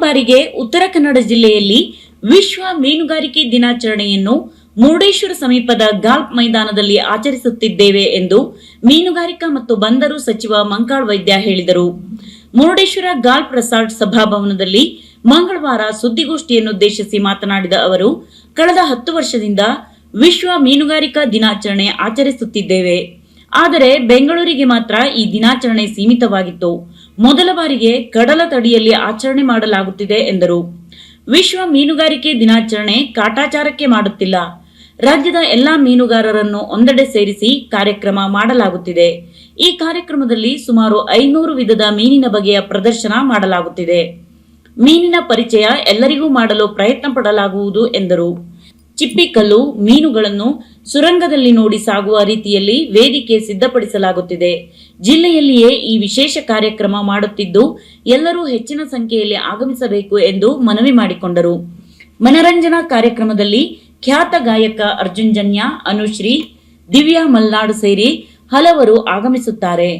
ಬಾರಿಗೆ ಉತ್ತರ ಕನ್ನಡ ಜಿಲ್ಲೆಯಲ್ಲಿ ವಿಶ್ವ ಮೀನುಗಾರಿಕೆ ದಿನಾಚರಣೆಯನ್ನು ಮುರುಡೇಶ್ವರ ಸಮೀಪದ ಗಾಲ್ಫ್ ಮೈದಾನದಲ್ಲಿ ಆಚರಿಸುತ್ತಿದ್ದೇವೆ ಎಂದು ಮೀನುಗಾರಿಕಾ ಮತ್ತು ಬಂದರು ಸಚಿವ ಮಂಕಾಳ್ ವೈದ್ಯ ಹೇಳಿದರು. ಮುರುಡೇಶ್ವರ ಗಾಲ್ಫ್ ರೆಸಾರ್ಟ್ ಸಭಾಭವನದಲ್ಲಿ ಮಂಗಳವಾರ ಸುದ್ದಿಗೋಷ್ಠಿಯನ್ನುದ್ದೇಶಿಸಿ ಮಾತನಾಡಿದ ಅವರು, ಕಳೆದ ಹತ್ತು ವರ್ಷದಿಂದ ವಿಶ್ವ ಮೀನುಗಾರಿಕಾ ದಿನಾಚರಣೆ ಆಚರಿಸುತ್ತಿದ್ದೇವೆ. ಆದರೆ ಬೆಂಗಳೂರಿಗೆ ಮಾತ್ರ ಈ ದಿನಾಚರಣೆ ಸೀಮಿತವಾಗಿತ್ತು. ಮೊದಲ ಬಾರಿಗೆ ಕಡಲ ತಡಿಯಲ್ಲಿ ಆಚರಣೆ ಮಾಡಲಾಗುತ್ತಿದೆ ಎಂದರು. ವಿಶ್ವ ಮೀನುಗಾರಿಕೆ ದಿನಾಚರಣೆ ಕಾಟಾಚಾರಕ್ಕೆ ಮಾಡುತ್ತಿಲ್ಲ. ರಾಜ್ಯದ ಎಲ್ಲಾ ಮೀನುಗಾರರನ್ನು ಒಂದೆಡೆ ಸೇರಿಸಿ ಕಾರ್ಯಕ್ರಮ ಮಾಡಲಾಗುತ್ತಿದೆ. ಈ ಕಾರ್ಯಕ್ರಮದಲ್ಲಿ ಸುಮಾರು ಐನೂರು ವಿಧದ ಮೀನಿನ ಬಗೆಯ ಪ್ರದರ್ಶನ ಮಾಡಲಾಗುತ್ತಿದೆ. ಮೀನಿನ ಪರಿಚಯ ಎಲ್ಲರಿಗೂ ಮಾಡಲು ಪ್ರಯತ್ನ ಪಡಲಾಗುವುದು ಎಂದರು. ಚಿಪ್ಪಿಕಲ್ಲು, ಮೀನುಗಳನ್ನು ಸುರಂಗದಲ್ಲಿ ನೋಡಿ ಸಾಗುವ ರೀತಿಯಲ್ಲಿ ವೇದಿಕೆ ಸಿದ್ಧಪಡಿಸಲಾಗುತ್ತಿದೆ. ಜಿಲ್ಲೆಯಲ್ಲಿಯೇ ಈ ವಿಶೇಷ ಕಾರ್ಯಕ್ರಮ ಮಾಡುತ್ತಿದ್ದು, ಎಲ್ಲರೂ ಹೆಚ್ಚಿನ ಸಂಖ್ಯೆಯಲ್ಲಿ ಆಗಮಿಸಬೇಕು ಎಂದು ಮನವಿ ಮಾಡಿಕೊಂಡರು. ಮನರಂಜನಾ ಕಾರ್ಯಕ್ರಮದಲ್ಲಿ ಖ್ಯಾತ ಗಾಯಕ ಅರ್ಜುನ್ ಜನ್ಯ, ಅನುಶ್ರೀ, ದಿವ್ಯಾ ಮಲ್ನಾಡು ಸೇರಿ ಹಲವರು ಆಗಮಿಸುತ್ತಾರೆ.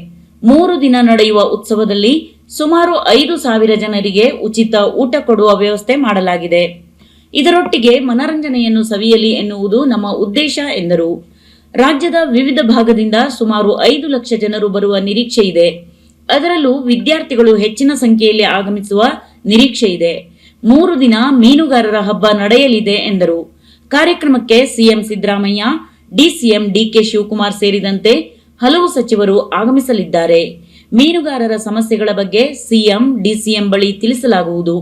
ಮೂರು ದಿನ ನಡೆಯುವ ಉತ್ಸವದಲ್ಲಿ ಸುಮಾರು ಐದು ಸಾವಿರ ಜನರಿಗೆ ಉಚಿತ ಊಟ ಕೊಡುವ ವ್ಯವಸ್ಥೆ ಮಾಡಲಾಗಿದೆ. ಇದರೊಟ್ಟಿಗೆ ಮನರಂಜನೆಯನ್ನು ಸವಿಯಲಿ ಎನ್ನುವುದು ನಮ್ಮ ಉದ್ದೇಶ ಎಂದರು. ರಾಜ್ಯದ ವಿವಿಧ ಭಾಗದಿಂದ ಸುಮಾರು ಐದು ಲಕ್ಷ ಜನರು ಬರುವ ನಿರೀಕ್ಷೆ ಇದೆ. ಅದರಲ್ಲೂ ವಿದ್ಯಾರ್ಥಿಗಳು ಹೆಚ್ಚಿನ ಸಂಖ್ಯೆಯಲ್ಲಿ ಆಗಮಿಸುವ ನಿರೀಕ್ಷೆ ಇದೆ. ಮೂರು ದಿನ ಮೀನುಗಾರರ ಹಬ್ಬ ನಡೆಯಲಿದೆ ಎಂದರು. ಕಾರ್ಯಕ್ರಮಕ್ಕೆ CM Siddaramaiah DCM DK Shivakumar ಸೇರಿದಂತೆ ಹಲವು ಸಚಿವರು ಆಗಮಿಸಲಿದ್ದಾರೆ. ಮೀನುಗಾರರ ಸಮಸ್ಯೆಗಳ ಬಗ್ಗೆ ಸಿಎಂ, ಡಿಸಿಎಂ ಬಳಿ ತಿಳಿಸಲಾಗುವುದು.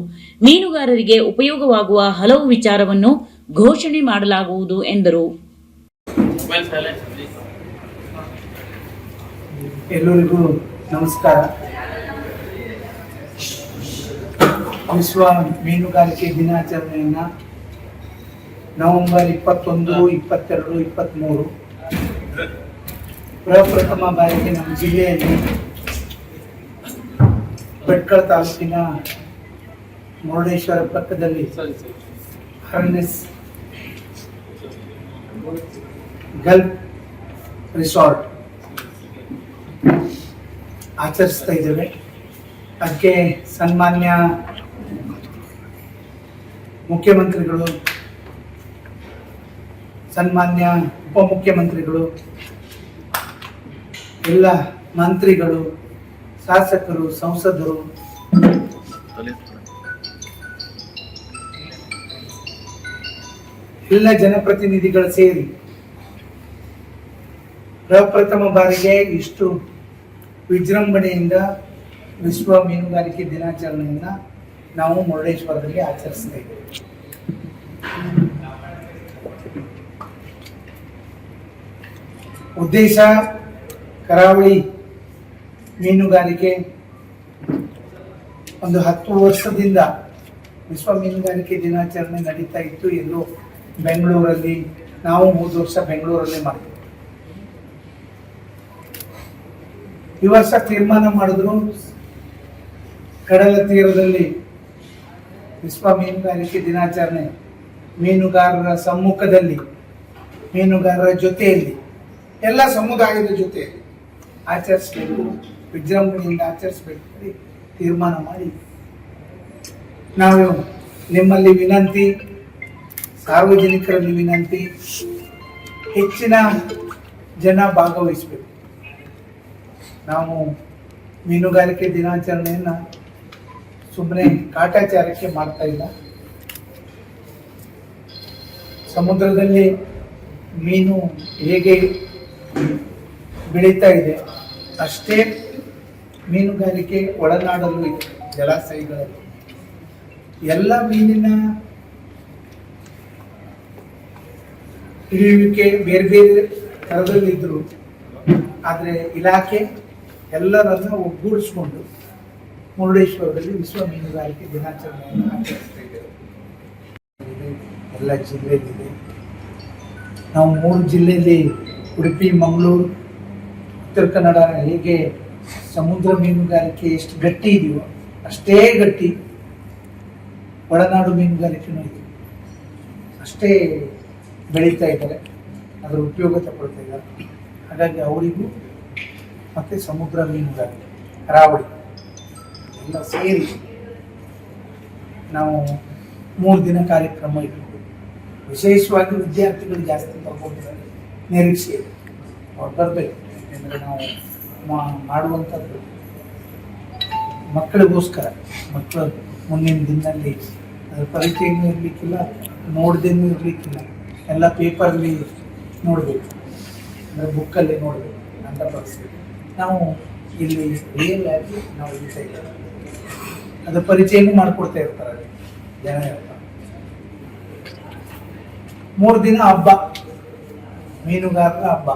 ಮೀನುಗಾರರಿಗೆ ಉಪಯೋಗವಾಗುವ ಹಲವು ವಿಚಾರವನ್ನು ಘೋಷಣೆ ಮಾಡಲಾಗುವುದು ಎಂದರು. ಎಲ್ಲರಿಗೂ ನಮಸ್ಕಾರ. ವಿಶ್ವ ಮೀನುಗಾರಿಕೆ ದಿನಾಚರಣೆಯನ್ನು ನವೆಂಬರ್ ಇಪ್ಪತ್ತೊಂದು, ಇಪ್ಪತ್ತೆರಡು ಇಪ್ಪತ್ತ್ಮೂರು ಪ್ರಪ್ರಥಮ ಬಾರಿಗೆ ನಮ್ಮ ಜಿಲ್ಲೆಯಲ್ಲಿ ಭಟ್ಕಳ ತಾಲೂಕಿನ ಮುರುಡೇಶ್ವರ ಪಕ್ಕದಲ್ಲಿ ಹರ್ನೆಸ್ ಗಲ್ಫ್ ರಿಸಾರ್ಟ್ ಆಚರಿಸ್ತಾ ಇದ್ದೇವೆ. ಅದಕ್ಕೆ ಸನ್ಮಾನ್ಯ ಮುಖ್ಯಮಂತ್ರಿಗಳು ಸನ್ಮಾನ್ಯ ಉಪಮುಖ್ಯಮಂತ್ರಿಗಳು ಎಲ್ಲ ಮಂತ್ರಿಗಳು ಶಾಸಕರು, ಸಂಸದರು. ಎಲ್ಲ ಜನಪ್ರತಿನಿಧಿಗಳು ಸೇರಿ ಪ್ರಪ್ರಥಮ ಬಾರಿಗೆ ಇಷ್ಟು ವಿಜೃಂಭಣೆಯಿಂದ ವಿಶ್ವ ಮೀನುಗಾರಿಕೆ ದಿನಾಚರಣೆಯನ್ನ ನಾವು ಮುರುಡೇಶ್ವರದಲ್ಲಿ ಆಚರಿಸ್ತಾ ಉದ್ದೇಶ ಕರಾವಳಿ ಮೀನುಗಾರಿಕೆ. ಒಂದು ಹತ್ತು ವರ್ಷದಿಂದ ವಿಶ್ವ ಮೀನುಗಾರಿಕೆ ದಿನಾಚರಣೆ ನಡೀತಾ ಇತ್ತು ಎಲ್ಲೋ ಬೆಂಗಳೂರಲ್ಲಿ, ನಾವು ಮೂರು ವರ್ಷ ಬೆಂಗಳೂರಲ್ಲೇ ಮಾಡ್ತೀವಿ ಈ ವರ್ಷ ತೀರ್ಮಾನ ಮಾಡಿದ್ರು, ಕಡಲ ತೀರದಲ್ಲಿ ವಿಶ್ವ ಮೀನುಗಾರಿಕೆ ದಿನಾಚರಣೆ ಮೀನುಗಾರರ ಸಮ್ಮುಖದಲ್ಲಿ, ಮೀನುಗಾರರ ಜೊತೆಯಲ್ಲಿ, ಎಲ್ಲ ಸಮುದಾಯದ ಜೊತೆ ಆಚರಿಸಬೇಕು. ವಿಜೃಂಭಣೆಯಿಂದ ಆಚರಿಸಬೇಕು ತೀರ್ಮಾನ ಮಾಡಿ. ನಾವು ನಿಮ್ಮಲ್ಲಿ ವಿನಂತಿ, ಸಾರ್ವಜನಿಕರಲ್ಲಿ ವಿನಂತಿ, ಹೆಚ್ಚಿನ ಜನ ಭಾಗವಹಿಸಬೇಕು. ನಾವು ಮೀನುಗಾರಿಕೆ ದಿನಾಚರಣೆಯನ್ನು ಸುಮ್ಮನೆ ಕಾಟಾಚಾರಕ್ಕೆ ಮಾಡ್ತಾ ಇಲ್ಲ. ಸಮುದ್ರದಲ್ಲಿ ಮೀನು ಹೇಗೆ ಬೆಳೀತಾ ಇದೆ ಅಷ್ಟೇ ಮೀನುಗಾರಿಕೆ ಒಳನಾಡಲು ಜಲಾಶಯಗಳಲ್ಲಿ ಎಲ್ಲ ಮೀನಿನ ಹಿಡಿಯುವಿಕೆ ಬೇರೆ ಬೇರೆ ಥರದಲ್ಲಿದ್ದರು. ಆದರೆ ಇಲಾಖೆ ಎಲ್ಲರನ್ನ ಒಗ್ಗೂಡಿಸ್ಕೊಂಡು ಮುರುಡೇಶ್ವರದಲ್ಲಿ ವಿಶ್ವ ಮೀನುಗಾರಿಕೆ ದಿನಾಚರಣೆಯನ್ನು ಆಚರಿಸ್ತಾ ಎಲ್ಲ ಜಿಲ್ಲೆಯಲ್ಲಿದೆ. ನಾವು ಮೂರು ಜಿಲ್ಲೆಯಲ್ಲಿ ಉಡುಪಿ, ಮಂಗಳೂರು, ಉತ್ತರ ಕನ್ನಡ ಹೇಗೆ ಸಮುದ್ರ ಮೀನುಗಾರಿಕೆ ಎಷ್ಟು ಗಟ್ಟಿ ಇದೆಯೋ ಅಷ್ಟೇ ಗಟ್ಟಿ ಒಳನಾಡು ಮೀನುಗಾರಿಕೆನೂ ಇದೆ ಅಷ್ಟೇ ಬೆಳೀತಾ ಇದ್ದಾರೆ. ಅದರ ಉಪಯೋಗ ತಗೊಳ್ತಾ ಇದ್ದಾರೆ. ಹಾಗಾಗಿ ಅವರಿಗೂ ಮತ್ತು ಸಮುದ್ರ ಮೀನುಗಾರಿಕೆ, ಕರಾವಳಿ ಎಲ್ಲ ಸೇರಿ ನಾವು ಮೂರು ದಿನ ಕಾರ್ಯಕ್ರಮ ಇಟ್ಕೊಂಡು ವಿಶೇಷವಾಗಿ ವಿದ್ಯಾರ್ಥಿಗಳು ಜಾಸ್ತಿ ಬರ್ಬೋದು ನಿರೀಕ್ಷೆ ಇದೆ. ಅವ್ರು ಬರಬೇಕು. ಯಾಕೆಂದರೆ ನಾವು ಮಾಡುವಂಥದ್ದು. ಮಕ್ಕಳಿಗೋಸ್ಕರ, ಮಕ್ಕಳ ಮುಂದಿನ ದಿನದಲ್ಲಿ ಪರಿಚಯನೂ ಇರಲಿಕ್ಕಿಲ್ಲ ನೋಡ್ದೇನೂ ಇರಲಿಕ್ಕಿಲ್ಲ. ಎಲ್ಲ ಪೇಪರಲ್ಲಿ ನೋಡಬೇಕು. ಅಂದರೆ ಬುಕ್ಕಲ್ಲಿ ನೋಡಬೇಕು, ಅಂತ ಪರಿಸ್ಥಿತಿ ನಾವು ಇಲ್ಲಿ ರಿಯಲ್ ಆಗಿ ನಾವು ಇದ್ದೀವಿ ಅದು ಪರಿಚಯನೂ ಮಾಡಿಕೊಡ್ತಾ ಇರ್ತಾರೆ ಜನ ಇರ್ತಾರೆ. ಮೂರು ದಿನ ಹಬ್ಬ, ಮೀನುಗಾರರ ಹಬ್ಬ.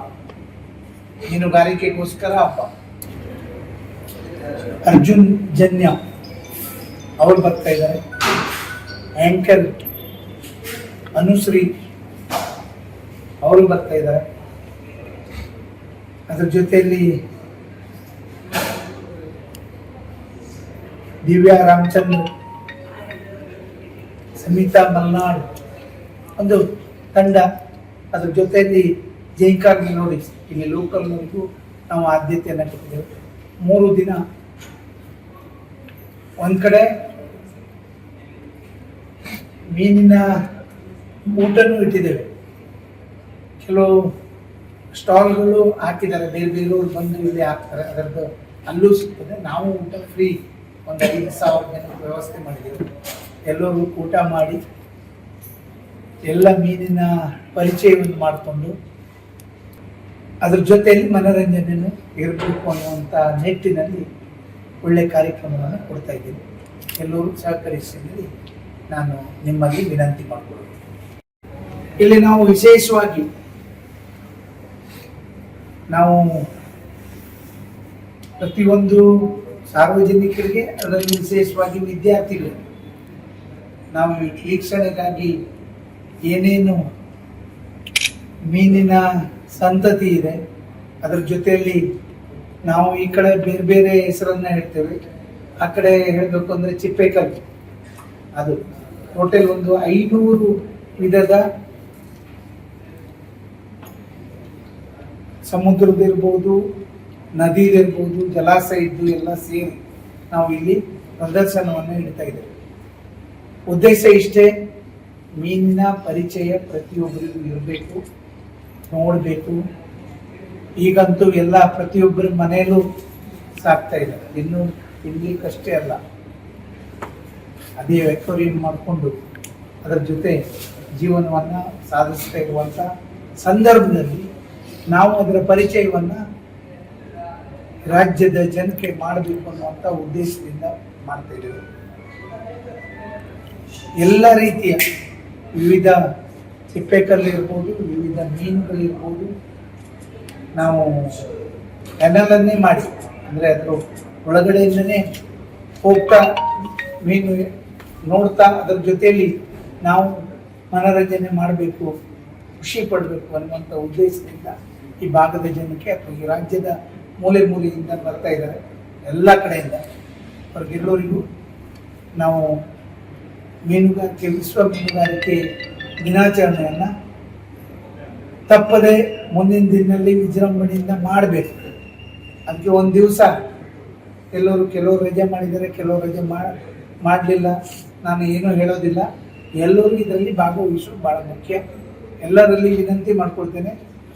ಮೀನುಗಾರಿಕೆಗೋಸ್ಕರ ಹಬ್ಬ ಅರ್ಜುನ್ ಜನ್ಯ ಅವರು ಬರ್ತಾ ಇದ್ದಾರೆ. ಆಂಕರ್ ಅನುಶ್ರೀ ಅವರು ಬರ್ತಾ ಇದ್ದಾರೆ. ಅದ್ರ ಜೊತೆಯಲ್ಲಿ ದಿವ್ಯಾ ರಾಮಚಂದ್ರ, ಸಮಿತಾ ಮಲ್ನಾಡ್, ಒಂದು ತಂಡ. ಅದ್ರ ಜೊತೆಯಲ್ಲಿ ಜೈಕಾರ್ ನೋಡಿ. ಇಲ್ಲಿ ಲೋಕಲ್ನವರಿಗೂ ನಾವು ಆದ್ಯತೆಯನ್ನು ಕೊಟ್ಟಿದ್ದೇವೆ. ಮೂರು ದಿನ ಒಂದು ಕಡೆ ಮೀನಿನ ಊಟನೂ ಇಟ್ಟಿದ್ದೇವೆ. ಕೆಲವು ಸ್ಟಾಲ್ಗಳು ಹಾಕಿದ್ದಾರೆ, ಬೇರೆ ಬೇರೆಯವ್ರು ಬಂದು ಇಲ್ಲಿ ಹಾಕ್ತಾರೆ. ಅದರದ್ದು ಅಲ್ಲೂ ಸಿಗ್ತದೆ. ನಾವು ಊಟ ಫ್ರೀ ಒಂದು ಐದು ಸಾವಿರ ಜನಕ್ಕೆ ವ್ಯವಸ್ಥೆ ಮಾಡಿದ್ದೇವೆ. ಎಲ್ಲರೂ ಊಟ ಮಾಡಿ ಎಲ್ಲ ಮೀನಿನ ಪರಿಚಯವನ್ನು ಮಾಡಿಕೊಂಡು ಅದ್ರ ಜೊತೆಯಲ್ಲಿ ಮನೋರಂಜನೆಯೂ ಇರಬೇಕು ಅನ್ನುವಂಥ ನಿಟ್ಟಿನಲ್ಲಿ ಒಳ್ಳೆ ಕಾರ್ಯಕ್ರಮವನ್ನು ಕೊಡ್ತಾ ಇದ್ದೀನಿ. ಎಲ್ಲರೂ ಸಹಕರಿಸಿ ಹೇಳಿ ನಾನು ನಿಮ್ಮಲ್ಲಿ ವಿನಂತಿ ಮಾಡಿಕೊಳ್ಳುತ್ತೇನೆ ಇಲ್ಲಿ ನಾವು ವಿಶೇಷವಾಗಿ ನಾವು ಪ್ರತಿಯೊಂದು ಸಾರ್ವಜನಿಕರಿಗೆ, ಅದರಲ್ಲಿ ವಿಶೇಷವಾಗಿ ವಿದ್ಯಾರ್ಥಿಗಳು, ನಾವು ವೀಕ್ಷಣೆಗಾಗಿ ಏನೇನು ಮೀನಿನ ಸಂತತಿ ಇದೆ. ಅದ್ರ ಜೊತೆಯಲ್ಲಿ ನಾವು ಈ ಕಡೆ ಬೇರೆ ಬೇರೆ ಹೆಸರನ್ನ ಹೇಳ್ತೇವೆ. ಆ ಕಡೆ ಹೇಳಬೇಕು ಅಂದರೆ ಚಿಪ್ಪೇಕಲ್ ಅದು ಟೋಟಲ್ ಒಂದು ಐನೂರು ವಿಧದ ಸಮುದ್ರದಿರ್ಬೋದು ನದಿದಿರ್ಬೋದು ಜಲಾಶಯ ಇದ್ದು ಎಲ್ಲ ಸೇರಿ ನಾವು ಇಲ್ಲಿ ಪ್ರದರ್ಶನವನ್ನು ಇಡ್ತಾ ಇದ್ದೇವೆ. ಉದ್ದೇಶ ಇಷ್ಟೇ, ಮೀನಿನ ಪರಿಚಯ ಪ್ರತಿಯೊಬ್ಬರಿಗೂ ಇರಬೇಕು. ನೋಡಬೇಕು. ಈಗಂತೂ ಎಲ್ಲ ಪ್ರತಿಯೊಬ್ಬರ ಮನೆಯಲ್ಲೂ ಸಾಕ್ತಾ ಇದ್ದಾರೆ. ಇನ್ನು ತಿನ್ಲಿಕ್ಕಷ್ಟೇ ಅಲ್ಲ. ಅದೇ ವ್ಯಕ್ಟೋರಿಯಂ ಮಾಡಿಕೊಂಡು ಅದರ ಜೊತೆ ಜೀವನವನ್ನು ಸಾಧಿಸ್ತಾ ಇರುವಂಥ ಸಂದರ್ಭದಲ್ಲಿ ನಾವು ಅದರ ಪರಿಚಯವನ್ನು ರಾಜ್ಯದ ಜನಕ್ಕೆ ಮಾಡಬೇಕು ಅನ್ನುವಂಥ ಉದ್ದೇಶದಿಂದ ಮಾಡ್ತಾ ಇದ್ದೇವೆ. ಎಲ್ಲ ರೀತಿಯ ವಿವಿಧ ಸಿಪ್ಪೆಕಲ್ಲಿರ್ಬೋದು ವಿವಿಧ ಮೀನುಗಳಿರ್ಬೋದು, ನಾವು ಕೆನಲನ್ನೇ ಮಾಡಿ, ಅಂದರೆ ಅದ್ರ ಒಳಗಡೆಯಿಂದನೇ ಹೋಗ್ತಾ, ಮೀನು ನೋಡ್ತಾ, ಅದರ ಜೊತೆಯಲ್ಲಿ ನಾವು ಮನೋರಂಜನೆ ಮಾಡಬೇಕು, ಖುಷಿ ಪಡಬೇಕು ಅನ್ನುವಂಥ ಉದ್ದೇಶದಿಂದ ಈ ಭಾಗದ ಜನಕ್ಕೆ ಅಥವಾ ಈ ರಾಜ್ಯದ ಮೂಲೆ ಮೂಲೆಯಿಂದ ಬರ್ತಾ ಇದ್ದಾರೆ, ಎಲ್ಲ ಕಡೆಯಿಂದ. ಅವ್ರಿಗೆಲ್ಲರಿಗೂ ನಾವು ಮೀನುಗಾರಿಕೆ, ವಿಶ್ವ ಮೀನುಗಾರಿಕೆ ದಿನಾಚರಣೆಯನ್ನು ತಪ್ಪದೆ ಮುಂದಿನ ದಿನದಲ್ಲಿ ವಿಜೃಂಭಣೆಯಿಂದ ಮಾಡಬೇಕು. ಅದಕ್ಕೆ ಒಂದು ದಿವಸ ಕೆಲವರು ಕೆಲವರು ರಜೆ ಮಾಡಿದ್ದಾರೆ, ಕೆಲವರು ರಜೆ ಮಾಡಲಿಲ್ಲ, ನಾನು ಏನೂ ಹೇಳೋದಿಲ್ಲ. ಎಲ್ಲರೂ ಇದರಲ್ಲಿ ಭಾಗವಹಿಸೋದು ಭಾಳ ಮುಖ್ಯ. ಎಲ್ಲರಲ್ಲಿ ವಿನಂತಿ ಮಾಡ್ಕೊಳ್ತೇನೆ.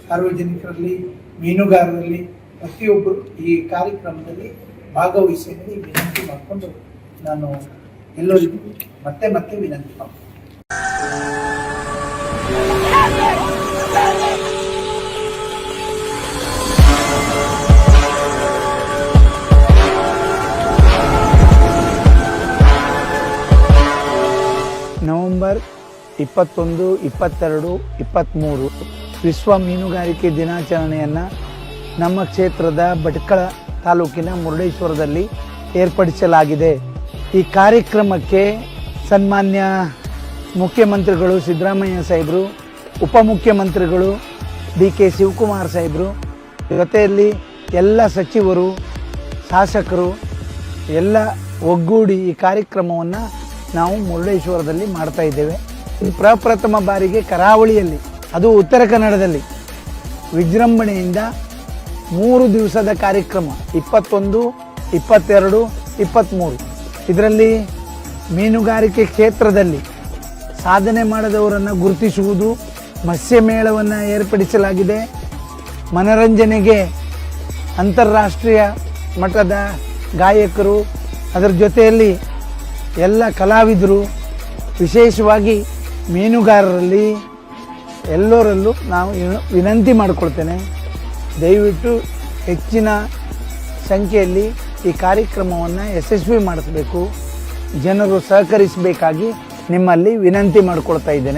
ಸಾರ್ವಜನಿಕರಲ್ಲಿ, ಮೀನುಗಾರರಲ್ಲಿ, ಪ್ರತಿಯೊಬ್ಬರು ಈ ಕಾರ್ಯಕ್ರಮದಲ್ಲಿ ಭಾಗವಹಿಸಿ ವಿನಂತಿ ಮಾಡಿಕೊಂಡು ನಾನು ಎಲ್ಲರಿಗೂ ಮತ್ತೆ ಮತ್ತೆ ವಿನಂತಿ ಮಾಡ್ತೀನಿ ನವೆಂಬರ್ ಇಪ್ಪತ್ತೊಂದು, ಇಪ್ಪತ್ತೆರಡು, ಇಪ್ಪತ್ತ್ಮೂರು. ವಿಶ್ವ ಮೀನುಗಾರಿಕೆ ದಿನಾಚರಣೆಯನ್ನು ನಮ್ಮ ಕ್ಷೇತ್ರದ ಭಟ್ಕಳ ತಾಲೂಕಿನ ಮುರುಡೇಶ್ವರದಲ್ಲಿ ಏರ್ಪಡಿಸಲಾಗಿದೆ. ಈ ಕಾರ್ಯಕ್ರಮಕ್ಕೆ ಸನ್ಮಾನ್ಯ ಮುಖ್ಯಮಂತ್ರಿಗಳು ಸಿದ್ದರಾಮಯ್ಯ ಸಾಹೇಬರು, ಉಪಮುಖ್ಯಮಂತ್ರಿಗಳು ಡಿ ಕೆ ಶಿವಕುಮಾರ್ ಸಾಹೇಬರು, ಜೊತೆಯಲ್ಲಿ ಎಲ್ಲ ಸಚಿವರು, ಶಾಸಕರು, ಎಲ್ಲ ಒಗ್ಗೂಡಿ ಈ ಕಾರ್ಯಕ್ರಮವನ್ನು ನಾವು ಮುರುಡೇಶ್ವರದಲ್ಲಿ ಮಾಡ್ತಾ ಇದ್ದೇವೆ. ಇದು ಪ್ರಪ್ರಥಮ ಬಾರಿಗೆ ಕರಾವಳಿಯಲ್ಲಿ, ಅದು ಉತ್ತರ ಕನ್ನಡದಲ್ಲಿ, ವಿಜೃಂಭಣೆಯಿಂದ ಮೂರು ದಿವಸದ ಕಾರ್ಯಕ್ರಮ, ಇಪ್ಪತ್ತೊಂದು, ಇಪ್ಪತ್ತೆರಡು ಇಪ್ಪತ್ತ್ಮೂರು ಇದರಲ್ಲಿ ಮೀನುಗಾರಿಕೆ ಕ್ಷೇತ್ರದಲ್ಲಿ ಸಾಧನೆ ಮಾಡದವರನ್ನು ಗುರುತಿಸುವುದು ಮತ್ಸ್ಯಮೇಳವನ್ನು ಏರ್ಪಡಿಸಲಾಗಿದೆ. ಮನರಂಜನೆಗೆ ಅಂತಾರಾಷ್ಟ್ರೀಯ ಮಟ್ಟದ ಗಾಯಕರು, ಅದರ ಜೊತೆಯಲ್ಲಿ ಎಲ್ಲ ಕಲಾವಿದರು, ವಿಶೇಷವಾಗಿ ಮೀನುಗಾರರಲ್ಲಿ ಎಲ್ಲರಲ್ಲೂ ನಾವು ವಿನಂತಿ ಮಾಡಿಕೊಳ್ತೇನೆ. ದಯವಿಟ್ಟು ಹೆಚ್ಚಿನ ಸಂಖ್ಯೆಯಲ್ಲಿ ಈ ಕಾರ್ಯಕ್ರಮವನ್ನು ಯಶಸ್ವಿ ಮಾಡಿಸಬೇಕು. ಜನರು ಸಹಕರಿಸಬೇಕಾಗಿ ನಿಮ್ಮಲ್ಲಿ ವಿನಂತಿ ಮಾಡ್ಕೊಳ್ತಾ ಇದ್ದೇನೆ.